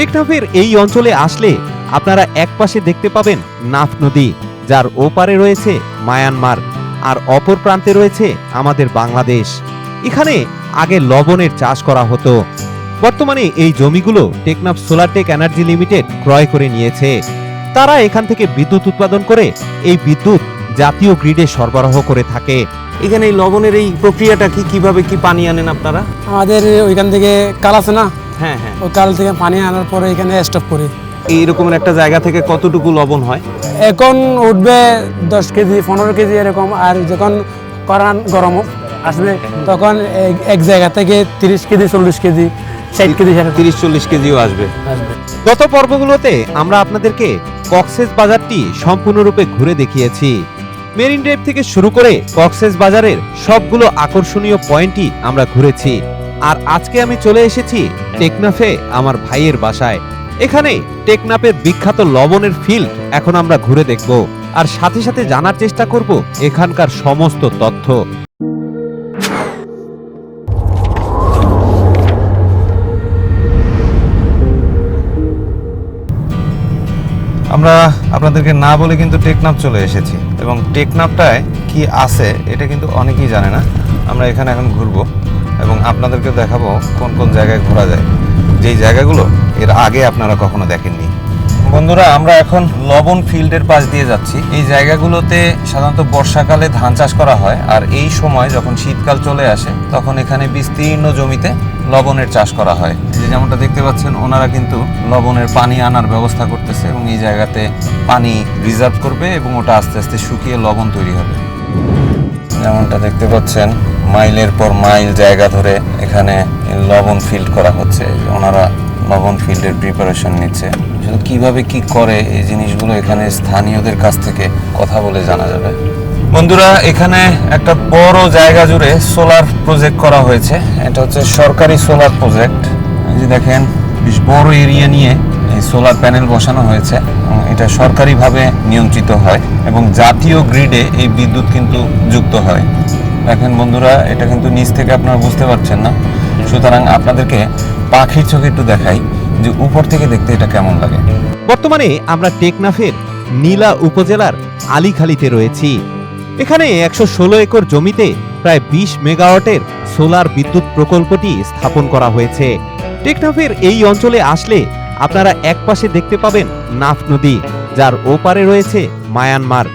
টেকনাফের এই অঞ্চলে আসলে আপনারা একপাশে দেখতে পাবেন নাফ নদী যার ওপারে রয়েছে মায়ানমার আর অপর প্রান্তে রয়েছে আমাদের বাংলাদেশ। এখানে আগে লবণের চাষ করা হতো। বর্তমানে এই জমিগুলো টেকনাফ সোলারটেক এনার্জি লিমিটেড ক্রয় করে নিয়েছে। তারা এখান থেকে বিদ্যুৎ উৎপাদন করে এই বিদ্যুৎ জাতীয় গ্রিডে সরবরাহ করে থাকে। এখানে এই লবণের এই প্রক্রিয়াটা কি কীভাবে কি পানি আনেন আপনারা? আমাদের ওইখান থেকে কাল আছে না? হ্যাঁ হ্যাঁ। ওই কাল থেকে পানি আনার পরে এখানে স্টপ করি। এইরকম একটা জায়গা থেকে কতটুকু লবণ হয়? এখন উঠবে দশ কেজি পনেরো কেজি এরকম আর যখন করান গরম আসবে তখন এক- জায়গা থেকে তিরিশ কেজি চল্লিশ কেজি ষাট কেজি তিরিশ চল্লিশ কেজিও আসবে। আসবে। গত পর্বগুলোতে আমরা আপনাদেরকে কক্সেস বাজারটি সম্পূর্ণরূপে ঘুরে দেখিয়েছি। মেরিন ড্রাইভ থেকে শুরু করে কক্সেস বাজারের সবগুলো আকর্ষণীয় পয়েন্টই আমরা ঘুরেছি। আর আজকে আমি চলে এসেছি টেকনাফে, আমার ভাইয়ের বাসায়। এখানে টেকনাফের বিখ্যাত লবণের ফিল্ড এখন আমরা ঘুরে দেখব। আর সাথে সাথে জানার চেষ্টা করব এখানকার সমস্ত তথ্য। আমরা আপনাদেরকে না বলে কিন্তু টেকনাফ চলে এসেছি। এবং টেকনাফটায় কি আছে, এটা কিন্তু অনেকেই জানে না। আমরা এখানে এখন ঘুরবো। এবং আপনাদেরকে দেখাবো কোন কোন জায়গায় ঘোরা যায়। যেই জায়গাগুলো এর আগে আপনারা কখনো দেখেননি। বন্ধুরা, আমরা এখন লবণ ফিল্ডের পাশ দিয়ে যাচ্ছি। এই জায়গাগুলোতে সাধারণত বর্ষাকালে ধান চাষ করা হয় আর এই সময় যখন শীতকাল চলে আসে, তখন এখানে বিস্তীর্ণ জমিতে লবণের চাষ করা হয়। যে যেমনটা দেখতে পাচ্ছেন, ওনারা কিন্তু লবণের পানি আনার ব্যবস্থা করতেছে এবং এই জায়গাতে পানি রিজার্ভ করবে এবং ওটা আস্তে আস্তে শুকিয়ে লবণ তৈরি হবে। যেমনটা দেখতে পাচ্ছেন মাইলের পর মাইল জায়গা ধরে এখানে লবণ ফিল্ড করা হচ্ছে। ওনারা লবণ ফিল্ডের প্রিপারেশন নিচ্ছে। আসলে কীভাবে কি করে এই জিনিসগুলো এখানে স্থানীয়দের কাছ থেকে কথা বলে জানা যাবে? বন্ধুরা, এখানে একটা বড় জায়গা জুড়ে সোলার প্রজেক্ট করা হয়েছে। এটা হচ্ছে সরকারি সোলার প্রজেক্ট যে দেখেন, বেশ বড় এরিয়া নিয়ে এই সোলার প্যানেল বসানো হয়েছে। এটা সরকারিভাবে নিয়ন্ত্রিত হয় এবং জাতীয় গ্রিডে এই বিদ্যুৎ কিন্তু যুক্ত হয়। দেখেন বন্ধুরা, এটা কিন্তু নিচ থেকে আপনারা বুঝতে পারছেন না। সুতরাং আপনাদেরকে পাখির চোখে একটু দেখাই যে উপর থেকে দেখতে এটা কেমন লাগে। বর্তমানে আমরা টেকনাফের নীলা উপজেলার আলীখালীতে রয়েছি। এখানে একশো ষোলো একর জমিতে প্রায় বিশ মেগাওয়াটের সোলার বিদ্যুৎ প্রকল্পটি স্থাপন করা হয়েছে। টেকনাফের এই অঞ্চলে আসলে আপনারা একপাশে দেখতে পাবেন নাফ নদী, যার ওপারে রয়েছে মায়ানমার,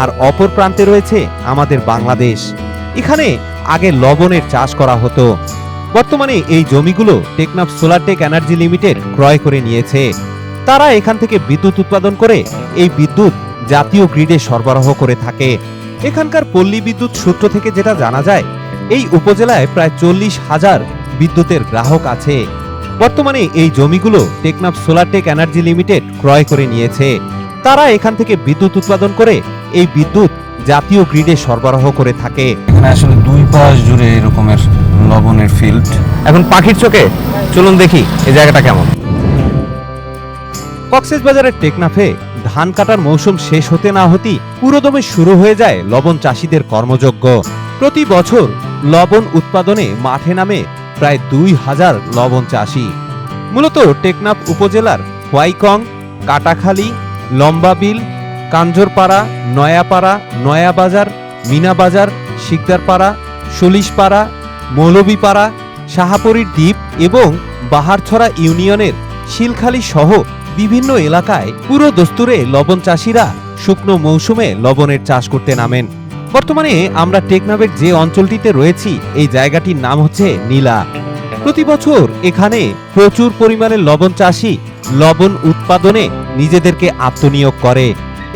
আর অপর প্রান্তে রয়েছে আমাদের বাংলাদেশ। এখানে আগে লবণের চাষ করা হতো। বর্তমানে এই জমিগুলো টেকনাফ সোলারটেক এনার্জি লিমিটেড ক্রয় করে নিয়েছে। তারা এখান থেকে বিদ্যুৎ উৎপাদন করে এই বিদ্যুৎ জাতীয় গ্রিডে সরবরাহ করে থাকে। এখানকার পল্লী বিদ্যুৎ সূত্র থেকে যেটা জানা যায়, এই উপজেলায় প্রায় চল্লিশ হাজার বিদ্যুতের গ্রাহক আছে। বর্তমানে এই জমিগুলো টেকনাফ সোলারটেক এনার্জি লিমিটেড ক্রয় করে নিয়েছে। তারা এখান থেকে বিদ্যুৎ উৎপাদন করে এই বিদ্যুৎ জাতীয় গ্রিডে সরবরাহ করে থাকে। এখানে আসলে দুই পাশ জুড়ে এরকমের লবণের ফিল্ড এখন পাখির চোখে চলুন দেখি এই জায়গাটা কেমন। কক্সবাজারের টেকনাফে ধান কাটার মৌসুম শেষ হতে না হতেই পুরোদমে শুরু হয়ে যায় লবণ চাষীদের কর্মযজ্ঞ। প্রতি বছর লবণ উৎপাদনে মাঠে নামে প্রায় দুই হাজার লবণ চাষি। মূলত টেকনাফ উপজেলার হোয়াইকং কাটাখালী লম্বাবিল কাঞ্জরপাড়া নয়াপাড়া, নয়াবাজার, মিনাবাজার, শিকদারপাড়া সলিশপাড়া মৌলবীপাড়া শাহাপরীর দ্বীপ এবং বাহারছড়া ইউনিয়নের শিলখালী সহ বিভিন্ন এলাকায় পুরো দস্তুরে লবণ চাষিরা শুকনো মৌসুমে লবণের চাষ করতে নামেন। বর্তমানে আমরা টেকনাফের যে অঞ্চলটিতে রয়েছি, এই জায়গাটির নাম হচ্ছে নীলা। প্রতি বছর এখানে প্রচুর পরিমাণে লবণ চাষি লবণ উৎপাদনে নিজেদেরকে আত্মনিয়োগ করে।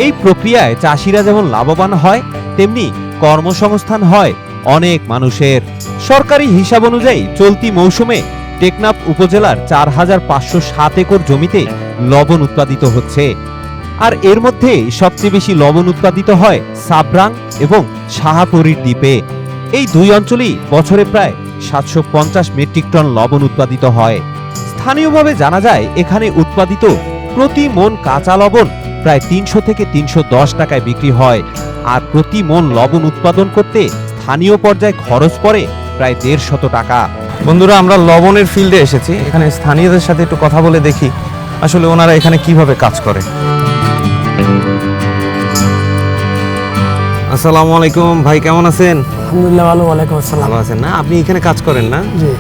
এই প্রক্রিয়ায় চাষিরা যেমন লাভবান হয়, তেমনি কর্মসংস্থান হয় অনেক মানুষের। সরকারি হিসাব অনুযায়ী চলতি মৌসুমে টেকনাফ উপজেলার চার হাজার পাঁচশো সাত একর জমিতে লবণ উৎপাদিত হচ্ছে। আর এর মধ্যে সবচেয়ে বেশি লবণ উৎপাদিত হয় সাবরাং এবং শাহাপরীর দ্বীপে। এই দুই অঞ্চলেই বছরে প্রায় সাতশো পঞ্চাশ মেট্রিক টন লবণ উৎপাদিত হয়। স্থানীয়ভাবে জানা যায়, এখানে উৎপাদিত প্রতি মন কাঁচা লবণ প্রায় তিনশো থেকে তিনশো দশ টাকায় বিক্রি হয়। আর প্রতি মন লবণ উৎপাদন করতে স্থানীয় পর্যায়ে খরচ পড়ে প্রায় দেড় শত টাকা। বন্ধুরা আমরা লবণের ফিল্ডে এসেছি। এখানে স্থানীয়দের সাথে একটু কথা বলে দেখি আসলে ওনারা এখানে কীভাবে কাজ করে। আসসালামু আলাইকুম। ভাই কেমন আছেন? আলহামদুলিল্লাহ ভালো। ওয়ালাইকুম আসসালাম। ভালো আছেন না? আপনি এখানে কাজ করেন না? জি।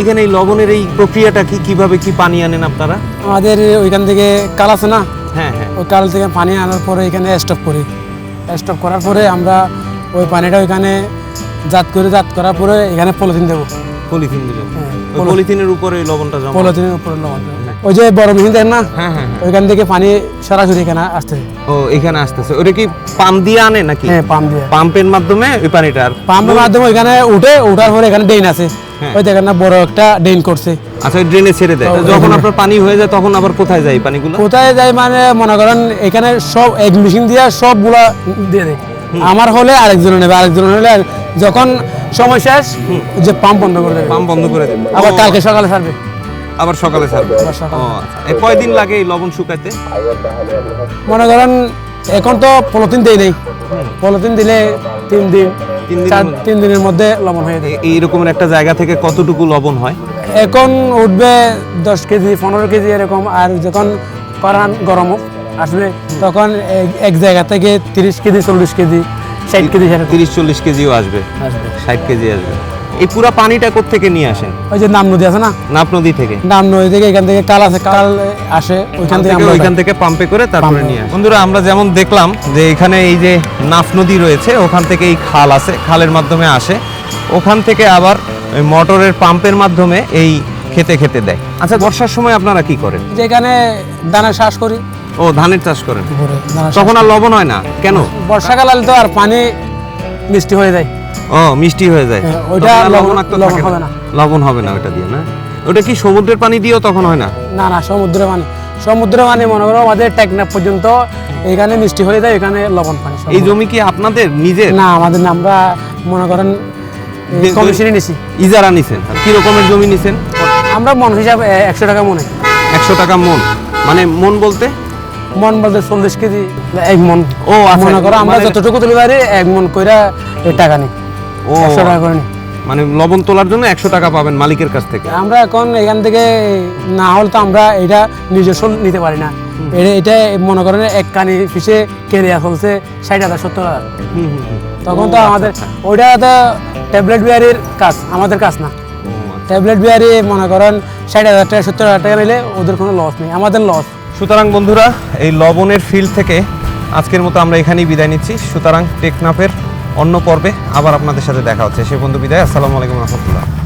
এখানে এই লবণের এই প্রক্রিয়াটা কি কীভাবে কি পানি আনেন আপনারা? আমাদের ওইখান থেকে কাল আছে না? হ্যাঁ হ্যাঁ। ওই কাল থেকে পানি আনার পরে এখানে স্টপ করি। স্টপ করার পরে আমরা ওই পানিটা ওইখানে জাত করে জাত করার পরে এখানে পলিথিন দেবো। পলিথিন দিলেন হ্যাঁ, পলিথিনের উপরে লবণটা জমা। পলিথিনের উপরে লবণ। দেবো। ওই যে বড় মেশিন দেন না হ্যাঁ হ্যাঁ হ্যাঁ। ওইখান থেকে পানি সরাসরি এখানে আসতে। ও এখানে আসতেছে। ওটা কি পাম্প দিয়ে আনে নাকি? হ্যাঁ পাম্প দিয়ে। পাম্পের মাধ্যমে ওই পানিটা আর পাম্পের মাধ্যমে ওইখানে উঠে উঠার পরে এখানে ড্রেন আছে। ওই দেখেন না বড় একটা ড্রেন করছে। আচ্ছা ড্রেনে ছেড়ে দেয়। যখন আপনার পানি হয়ে যায় তখন আবার কোথায় যায় পানিগুলো? কোথায় যায় মানে মনে করেন এখানে সব এক মেশিন দিয়ে সবগুলা দিয়ে দেয়। আমার হলে আরেকজনে নেবে আরেকজনে হলে যখন সময় শেষ যে পাম্প বন্ধ করে দেবে। পাম্প বন্ধ করে দেবে। আবার কালকে সকালে ছাড়বে। আবার সকালে ছাড়বে। আচ্ছা। এই কয়দিন লাগে এই লবণ শুকাইতে? মনে করেন এখন তো পলিথিন দেই নেই। পলিথিন দিলে তিন দিন। তিন দিনের মধ্যে? তিন দিনের মধ্যে লবণ হয়ে যায় এইরকম একটা জায়গা থেকে কতটুকু লবণ হয়? এখন উঠবে দশ কেজি পনেরো কেজি এরকম আর যখন করান গরম আসবে তখন এক- জায়গা থেকে তিরিশ কেজি চল্লিশ কেজি ষাট কেজি তিরিশ চল্লিশ কেজিও আসবে আসবে। ষাট কেজি আসবে। এই পুরা পানিটা থেকে নিয়ে আসেন? ওই যে নাম নদী আছে না? নাপ নদী থেকে? নাম নদী থেকে এখান থেকে কাল আছে কাল আসে ওইখান থেকে আমরা ওইখান থেকে পাম্পে করে তারপরে নিয়ে আসি বন্ধুরা আমরা যেমন দেখলাম যে এখানে এই যে নাফ নদী রয়েছে ওখান থেকে এই খাল আছে খালের মাধ্যমে আসে। ওখান থেকে আবার ওই মোটরের পাম্পের মাধ্যমে এই খেতে খেতে দেয়। আচ্ছা বর্ষার সময় আপনারা কি করেন? যেখানে দানা শ্বাস করি। ও ধানের চাষ করেন? তখন আর লবণ হয় না? কেন? বর্ষাকাল তো আর পানি মিষ্টি হয়ে যায়। ও মিষ্টি হয়ে যায়। হ্যাঁ, লবণ- লবণাক্ত থাকে হবে না। লবণ হবে না ওটা দিয়ে না? ওটা কি সমুদ্রের পানি দিয়েও তখন হয় না? না না সমুদ্রে পানি। সমুদ্রে পানি মনে করো আমাদের টেকনাফ পর্যন্ত এখানে মিষ্টি হয়ে যায় এখানে লবণ পানি এই জমি কি আপনাদের নিজের? না আমাদের না আমরা মনে করেন কমিশনে নিছি। ইজারা নিছেন। কি রকমের জমি নিছেন? আমরা মন হিসাবে একশো টাকা মনে। একশো টাকা মন। মানে মন বলতে? মন বলতে চল্লিশ কেজি এক মন। ও, আচ্ছা। মনে করো আমরা মানে- যতটুকু তুলি পারি এক মন কইরা টাকা নিই। একশো টাকা করে। মানে লবণ তোলার জন্য একশো টাকা পাবেন মালিকের কাছ থেকে। আমরা এখন এখান থেকে না হলে তো আমরা এটা নিজস্ব নিতে পারি না। এটা- মনে করেন এক কানি ফিসে কেরিয়া চলছে ষাট হাজার সত্তর হাজার। তখন তো আচ্ছা, আমাদের আচ্ছা। ওইটা তো ট্যাবলেট বিহারির কাজ আমাদের কাজ না। আচ্ছা। ট্যাবলেট বিহারি মনে করেন ষাট হাজার টাকা সত্তর হাজার টাকা নিলে ওদের কোনো লস নেই আমাদের লস সুতরাং বন্ধুরা এই লবণের ফিল্ড থেকে আজকের মতো আমরা এখানেই বিদায় নিচ্ছি। সুতরাং টেকনাফের অন্য পর্বে আবার আপনাদের সাথে দেখা হচ্ছে। সে বন্ধু বিদায় আসসালামু আলাইকুম রহমতুল্লাহ।